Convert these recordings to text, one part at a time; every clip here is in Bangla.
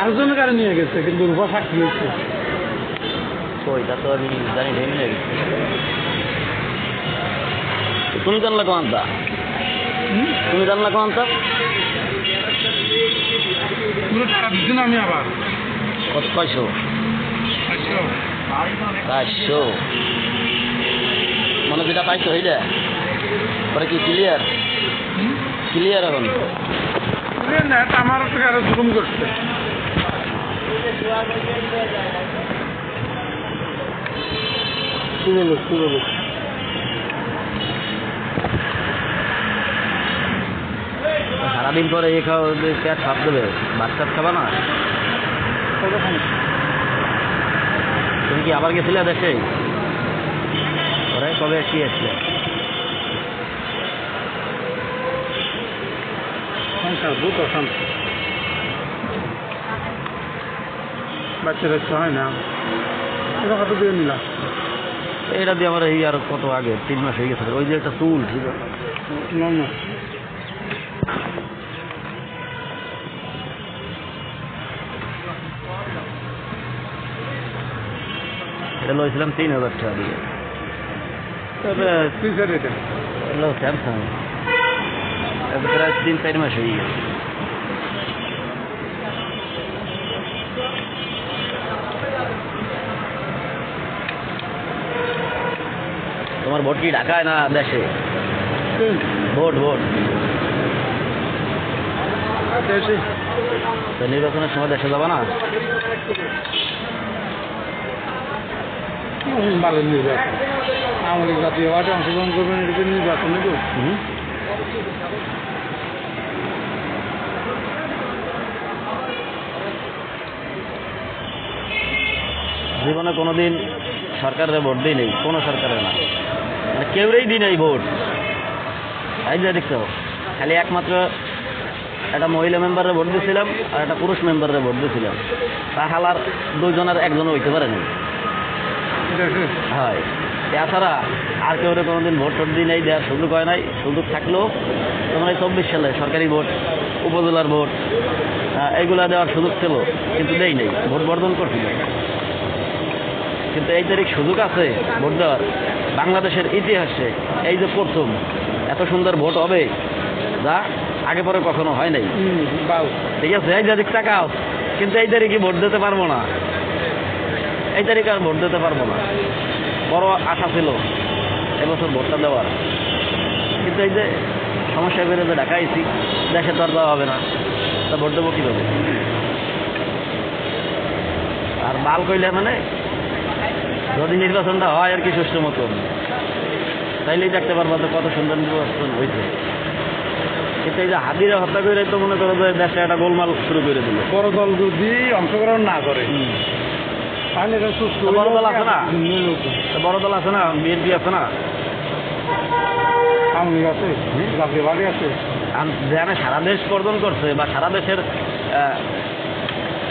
আরেকজনের গাড়ি নিয়ে গেছে কিন্তু রূপা সাক্ষী হয়েছে। ওইটা তো আমি জানি ঢেলে নিয়ে গেছি। তুমি জানলা কোনটা তুমি জানলা টাকা দিচ্ছি না আমি আবার? কত কয়শো মানে যেটা পাইছো সেইটা পরে কি ক্লিয়ার ক্লিয়ার এখন। আমার জুলুম করছে। সারাদিন পরে এ খাও পেট সাপ দেবে। ভাত টাত খাবা না? তুমি কি আবার গেছিলে দেশে? ওরে কবে আসি আসলে সংসার বহুত অশান্তি। বাচ্চারা ইচ্ছা হয় না এটা কত দিয়ে নিলাম এটা দিয়ে আমার এই আর কত আগে? তিন মাস হয়ে গেছে। ওই যে একটা চুল ঠিক আছে না না। এটা লইছিলাম তিন হাজার টাকা দিয়ে। স্যামসাং প্রায় তিন চার মাস হয়ে গেছে। তোমার ভোট কি ঢাকায় না দেশে? Vote vote. তো নির্বাচনের সময় দেশে যাবা না? নির্বাচন। আমাদের জাতীয় পার্টি অংশগ্রহণ করবেন এটা নির্বাচন জীবনে কোনোদিন সরকারের ভোট দিই নেই কোনো সরকারের না। কেউরেই দিই নেই ভোট। এই যে দেখছ, খালি একমাত্র একটা মহিলা মেম্বারের ভোট দিয়েছিলাম আর একটা পুরুষ মেম্বারের ভোট দিয়েছিলাম তা হালার দুইজনের একজনও হইতে পারে নাই। হয়। এছাড়া আর কেউ কোনোদিন ভোট টোট দিয়ে নেই, দেওয়ার সুযোগ হয় নাই। সুযোগ থাকলেও তোমার এই চব্বিশ সালে সরকারি ভোট, উপজেলার ভোট এইগুলা দেওয়ার সুযোগ ছিল, কিন্তু দেই নেই। ভোট বর্জন করছিল কিন্তু এই তারিখ সুযোগ আছে ভোট দেওয়ার। বাংলাদেশের ইতিহাসে এই যে প্রথম এত সুন্দর ভোট হবে যা আগে পরে কখনো হয় নাই। ঠিক আছে এই তারিখ টাকাও কিন্তু এই তারিখে ভোট দিতে পারব না। এই তারিখে আর ভোট দিতে পারব না। বড় আশা ছিল এবছর ভোটটা দেওয়ার। কিন্তু এই যে সমস্যা বেড়ে যে ঢাকা আইছি দেশে তো আর দেওয়া হবে না। তা ভোট দেবো কীভাবে? আর বাল কইলে মানে যদি নির্বাচনটা হয় আর কি সুষ্ঠু মতন তাইলেই দেখতে পারব যে কত সুন্দর নির্বাচন হয়েছে কিন্তু এই যে হাদিরা হত্যা করে তো মনে করো যে দেশে একটা গোলমাল শুরু করে দিল। বড় দল যদি অংশগ্রহণ না করে তাহলে সুস্থ বড় দল আছে না? তো বড় দল আছে না? বিএনপি আছে না? আওয়ামী লীগ আছে? জাতীয় পার্টি আছে? যেখানে সারা দেশ বর্জন করছে বা সারা দেশের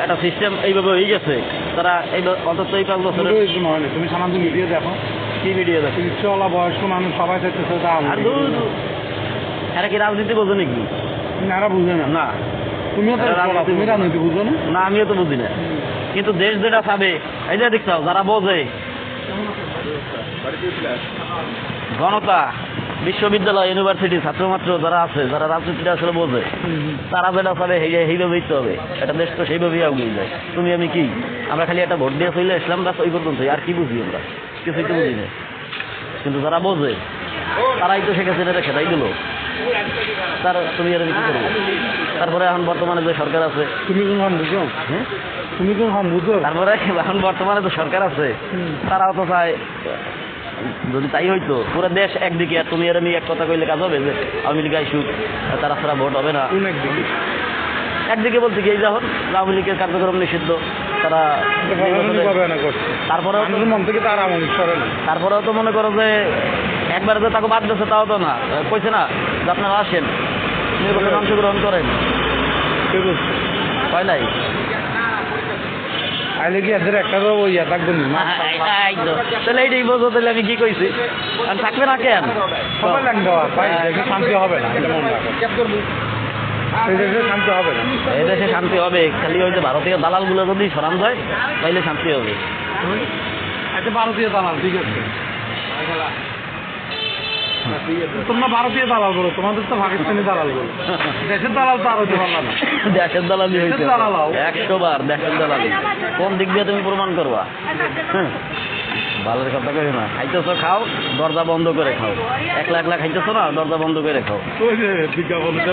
একটা সিস্টেম এইভাবে হয়ে গেছে তারা এই অন্তত এই পাঁচ না। তুমি সামাজিক মিডিয়া দেখো। কি মিডিয়া দেখে? চলা বয়স্ক মানুষ সবাই চাইতেছে। এরা কি রাজনীতি বোঝে নাকি? এরা বুঝে না। না। তুমিও তো তুমি রাজনীতি বুঝো না? না আমিও তো বুঝি না। কিন্তু দেশ যেটা চাবে এই যে দেখছ যারা বোঝে। জনতা বিশ্ববিদ্যালয় ইউনিভার্সিটি ছাত্রমাত্র যারা আছে যারা রাজনীতিটা আসলে বোঝে তারা যেটা চাবে সেই সেইভাবেই তো হবে এটা দেশ তো সেইভাবেই এগিয়ে যায় তুমি আমি কি? আমরা খালি একটা ভোট দিয়ে চলে আসলাম বাস ওই পর্যন্তই আর কি বুঝি আমরা? কিছুই তো বুঝি না। কিন্তু যারা বোঝে তারাই তো শেখ হাসিনা খেতাই দিল। তার তুমি আর কি করব? তারপরে এখন বর্তমানে যে সরকার আছে তুমি কোন হাম বুঝো? হ্যাঁ? তুমি কোন হাম বুঝো? তারপরে এখন বর্তমানে তো সরকার আছে তারাও তো চায় যদি তাই হইতো পুরো দেশ একদিকে আর তুমি আর আমি এক কথা কইলে কাজ হবে যে আওয়ামী লীগ আইসুক তারা ছাড়া ভোট হবে না। একদিকে? একদিকে বলতে কি যখন আওয়ামী লীগের কার্যক্রম নিষিদ্ধ তারা তারপরেও তো- মন তারপরেও তো মনে করো যে একবারে যে তাকে বাদ দিচ্ছে তাও তো না। কইছে না যে আপনারা আসেন। নির্বাচনে অংশগ্রহণ করেন? হয় নাই? আইলে কি এদের একটা তো ইয়া থাকবে না? তাহলে এইটাই বোঝো তাহলে আমি কি কইছি? আর থাকবে না কেন? সবাই দেশে শান্তি হবে না এটা মনে রাখো। শান্তি হবে না। এই দেশে শান্তি হবে খালি ওই যে ভারতীয় দালালগুলো যদি সরান যায় তাইলে শান্তি হবে। ভারতীয় দালাল ঠিক আছে। তোমরা ভারতীয় দালাল বলো তোমাদের তো পাকিস্তানি দালাল বলো। দেশের দালাল তো আর হতে পারলাম না। দেশের দালালি হয়েছে। একশো বার দেশের দালালি কোন দিক দিয়ে তুমি প্রমাণ করবা? হ্যাঁ। ভালোর কথা কই না। খাইতেছো খাও দরজা বন্ধ করে খাও। একলা একলা খাইতেছো না দরজা বন্ধ করে খাও। মতো